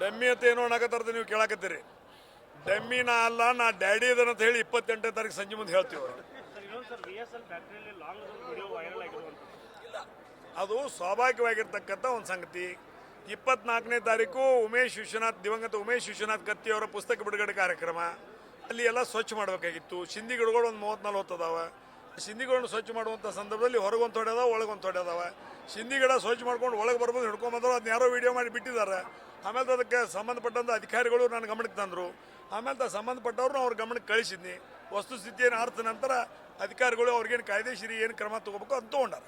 Dummy ಅಂತ ಏನೋ ಅನ್ನಕತ್ತಾರ್ದು ನೀವು ಕೇಳಾಕತ್ತೀರಿ. ಡಮ್ಮಿ ನಾ ಅಲ್ಲ, ನಾ ಡ್ಯಾಡಿ ಇದನ್ನ ಅಂತ ಹೇಳಿ ಇಪ್ಪತ್ತೆಂಟನೇ ತಾರೀಕು ಸಂಜೆ ಮುಂದೆ ಹೇಳ್ತೀವಿ ಅದು ಸ್ವಾಭಾವಿಕವಾಗಿರ್ತಕ್ಕಂಥ ಒಂದು ಸಂಗತಿ. ಇಪ್ಪತ್ನಾಲ್ಕನೇ ತಾರೀಕು ಉಮೇಶ್ ವಿಶ್ವನಾಥ್, ದಿವಂಗತ ಉಮೇಶ್ ವಿಶ್ವನಾಥ್ ಕತ್ತಿ ಅವರ ಪುಸ್ತಕ ಬಿಡುಗಡೆ ಕಾರ್ಯಕ್ರಮ. ಅಲ್ಲಿ ಎಲ್ಲ ಸ್ವಚ್ಛ ಮಾಡಬೇಕಾಗಿತ್ತು. ಸಿಂಧಿ ಗಿಡಗಳು ಒಂದು ಮೂವತ್ತು ಅದಾವ ಸಿಂಧಿಗಳನ್ನು ಸ್ವಚ್ಛ ಮಾಡುವಂಥ ಸಂದರ್ಭದಲ್ಲಿ ಹೊರಗೊಂದು ತೊಡೆ ಅದಾವೆ ಒಳಗೊಂದು ತೊಡೆ ಅದಾವ. ಸಿಂಧಿ ಗಿಡ ಸ್ವಚ್ಛ ಮಾಡ್ಕೊಂಡು ಒಳಗೆ ಬರ್ಬೋದು ಹಿಡ್ಕೊಂಬಂದ್ರು ಅದನ್ನ ಯಾರೋ ವಿಡಿಯೋ ಮಾಡಿ ಬಿಟ್ಟಿದ್ದಾರೆ. ಆಮೇಲೆ ಅದಕ್ಕೆ ಸಂಬಂಧಪಟ್ಟಂಥ ಅಧಿಕಾರಿಗಳು ನನ್ನ ಗಮನಕ್ಕೆ ತಂದರು. ಆಮೇಲೆ ಸಂಬಂಧಪಟ್ಟವ್ರನ್ನ ಅವ್ರ ಗಮನಕ್ಕೆ ಕಳಿಸಿದ್ನಿ. ಏನು ಅರ್ಥ ನಂತರ ಅಧಿಕಾರಿಗಳು ಅವ್ರಿಗೇನು ಕಾಯ್ದೆಶೀರಿ ಏನು ಕ್ರಮ ತಗೋಬೇಕು ಅಂತ ತೊಗೊಂಡಾರ.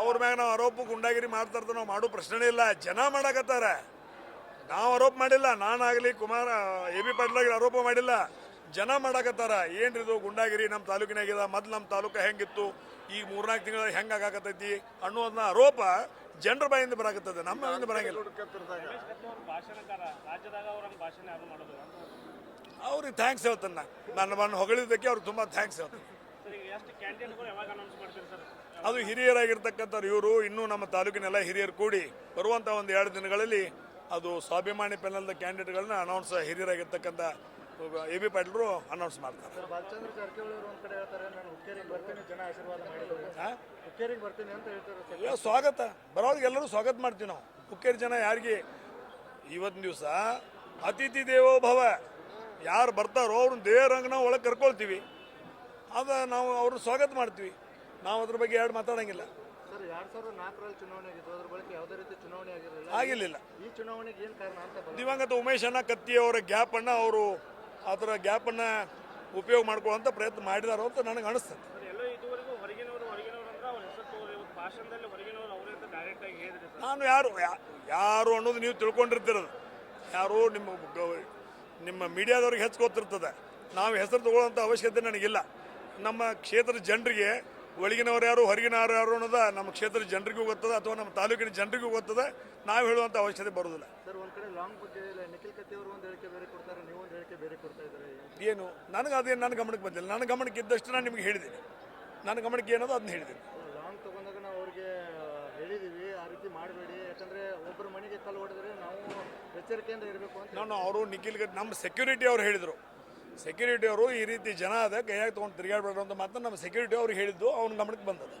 ಅವ್ರ ಮ್ಯಾಗ ನಾವು ಆರೋಪ ಗುಂಡಾಗಿರಿ ಮಾಡ್ತಾ ಇರ್ತಾರೆ ನಾವು ಮಾಡೋ ಪ್ರಶ್ನೆ ಇಲ್ಲ. ಜನ ಮಾಡಕತ್ತಾರ. ನಾವು ಆರೋಪ ಮಾಡಿಲ್ಲ. ನಾನಾಗಲಿ ಕುಮಾರ, ಎ ಬಿ ಪಾಟೀಲ್ ಆರೋಪ ಮಾಡಿಲ್ಲ. ಜನ ಮಾಡಾಕತ್ತಾರ. ಏನ್ರಿ ಇದು ಗುಂಡಾಗಿರಿ ನಮ್ಮ ತಾಲೂಕಿನಾಗಿದೆ ಮೊದ್ಲು ನಮ್ಮ ತಾಲೂಕು ಹೆಂಗಿತ್ತು? ಈ ಮೂರ್ನಾಲ್ಕು ತಿಂಗಳ ಹೆಂಗೆ ಆಗಾಕತ್ತೈತಿ ಅನ್ನೋದನ್ನ ಆರೋಪ ಜನರ ಬಾಯಿಂದ ಬರಾಕತ್ತದೆ. ನಮ್ಮ ಬಾಯಿಂದ ಬರಂಗಿಲ್ಲ. ಅವ್ರಂಗೆ ಥ್ಯಾಂಕ್ಸ್ ಹೇಳ್ತಾನೆ ನಾನು ನನ್ನ ಹೊಗಳಿದ್ದಕ್ಕೆ ಅವ್ರಿಗೆ ತುಂಬ ಥ್ಯಾಂಕ್ಸ್ ಹೇಳ್ತಾನೆ. ಅದು ಹಿರಿಯರಾಗಿರ್ತಕ್ಕಂಥವ್ರು ಇವರು, ಇನ್ನೂ ನಮ್ಮ ತಾಲೂಕಿನೆಲ್ಲ ಹಿರಿಯರು ಕೂಡಿ ಬರುವಂಥ ಒಂದು ಎರಡು ದಿನಗಳಲ್ಲಿ ಅದು ಸ್ವಾಭಿಮಾನಿ ಪೆನಲ್ದ ಕ್ಯಾಂಡಿಡೇಟ್ಗಳನ್ನ ಅನೌನ್ಸ್ ಹಿರಿಯರಾಗಿರ್ತಕ್ಕಂಥ ಎ ಬಿ ಪಾಟೀಲರು ಅನೌನ್ಸ್ ಮಾಡ್ತಾರೆ. ಸ್ವಾಗತ. ಬರೋರಿಗೆ ಎಲ್ಲರೂ ಸ್ವಾಗತ ಮಾಡ್ತೀವಿ ನಾವು. ಹುಕ್ಕೇರಿ ಜನ ಯಾರಿಗೆ? ಇವತ್ತಿನ ದಿವಸ ಅತಿಥಿ ದೇವೋ ಭವ ಯಾರು ಬರ್ತಾರೋ ಅವ್ರನ್ನ ದೇವರಂಗ ನಾವು ಒಳಗೆ ಕರ್ಕೊಳ್ತೀವಿ. ಅದ ನಾವು ಅವ್ರನ್ನ ಸ್ವಾಗತ ಮಾಡ್ತೀವಿ. ನಾವು ಅದ್ರ ಬಗ್ಗೆ ಎರಡು ಮಾತಾಡಂಗಿಲ್ಲ. ಸರ್ ಎರಡು ಸಾವಿರದ ನಾಲ್ಕರಲ್ಲಿ ಚುನಾವಣೆ ಆಗಿತ್ತು. ಅದ್ರ ಬಳಿಕ ಯಾವುದೇ ರೀತಿ ಚುನಾವಣೆ ಆಗಿರಲಿಲ್ಲ. ದಿವಂಗತ ಉಮೇಶಣ್ಣ ಕತ್ತಿ ಅವರ ಗ್ಯಾಪನ್ನು ಅವರು ಅದರ ಗ್ಯಾಪನ್ನು ಉಪಯೋಗ ಮಾಡ್ಕೊಳ್ಳೋಂಥ ಪ್ರಯತ್ನ ಮಾಡಿದಾರೋ ಅಂತ ನನಗೆ ಅನಿಸ್ತದೆ. ನಾನು ಯಾರು ಯಾರು ಅನ್ನೋದು ನೀವು ತಿಳ್ಕೊಂಡಿರ್ತಿರೋದು. ಯಾರು ನಿಮ್ಮ ನಿಮ್ಮ ಮೀಡಿಯಾದವ್ರಿಗೆ ಹೆಚ್ಕೋತಿರ್ತದೆ. ನಾವು ಹೆಸರು ತಗೊಳ್ಳುವಂಥ ಅವಶ್ಯಕತೆ ನನಗಿಲ್ಲ. ನಮ್ಮ ಕ್ಷೇತ್ರದ ಜನರಿಗೆ ಒಳಗಿನವ್ರು ಯಾರು ಹೊರಗಿನವ್ರು ಯಾರು ಅನ್ನೋದ ನಮ್ಮ ಕ್ಷೇತ್ರದ ಜನರಿಗೂ ಗೊತ್ತದ ಅಥವಾ ನಮ್ಮ ತಾಲೂಕಿನ ಜನರಿಗೂ ಗೊತ್ತದ. ನಾವು ಹೇಳುವಂಥ ಅವಶ್ಯಕತೆ ಬರೋದಿಲ್ಲ ಸರ್ ಒಂದ್ ಕಡೆ ಲಾಂಗ್ ಬಗ್ಗೆ ಇಲ್ಲ ನಿಖಿಲ್ ಕತ್ತಿ ಅವರು ಒಂದ್ ಹೇಳಿಕೆ ಬೇರೆ ಕೊಡ್ತಾರೆ ನೀವು ಒಂದ್ ಹೇಳಿಕೆ ಬೇರೆ ಕೊಡ್ತಾ ಇದ್ದಾರೆ ಏನು ನನಗೆ ಅದೇನು ನನ್ನ ಗಮನಕ್ಕೆ ಬಂದಿಲ್ಲ. ನನ್ನ ಗಮನಕ್ಕೆ ಇದ್ದಷ್ಟು ನಾನು ನಿಮಗೆ ಹೇಳಿದ್ದೀನಿ. ನನ್ನ ಗಮನಕ್ಕೆ ಏನೋ ಅದನ್ನ ಹೇಳಿದ್ದೀನಿ. ಲಾಂಗ್ ತಗೊಂಡಾಗ ನಾವು ಅವ್ರಿಗೆ ಹೇಳಿದೀವಿ ಆ ರೀತಿ ಮಾಡಬೇಡಿ. ಯಾಕಂದ್ರೆ ಒಬ್ಬರು ಮನೆಗೆ ಕಲ್ಲು ಹೊಡೆದ್ರೆ ನಾವು ಎಚ್ಚರಿಕೆಯಿಂದ ಇರಬೇಕು ಅಂತ ನಾನು ಅವರು ನಿಖಿಲ್ ನಮ್ಮ ಸೆಕ್ಯೂರಿಟಿ ಅವ್ರು ಹೇಳಿದರು. ಸೆಕ್ಯೂರಿಟಿ ಅವರು ಈ ರೀತಿ ಜನ ಅದ, ಕೈಯಾಗಿ ತೊಗೊಂಡು ತಿರುಗಾಡಬೇಡ ಅಂತ ಮಾತ್ರ ನಮ್ಮ ಸೆಕ್ಯೂರಿಟಿ ಅವ್ರು ಹೇಳಿದ್ದು, ಅವ್ನ ಗಮನಕ್ಕೆ ಬಂದದ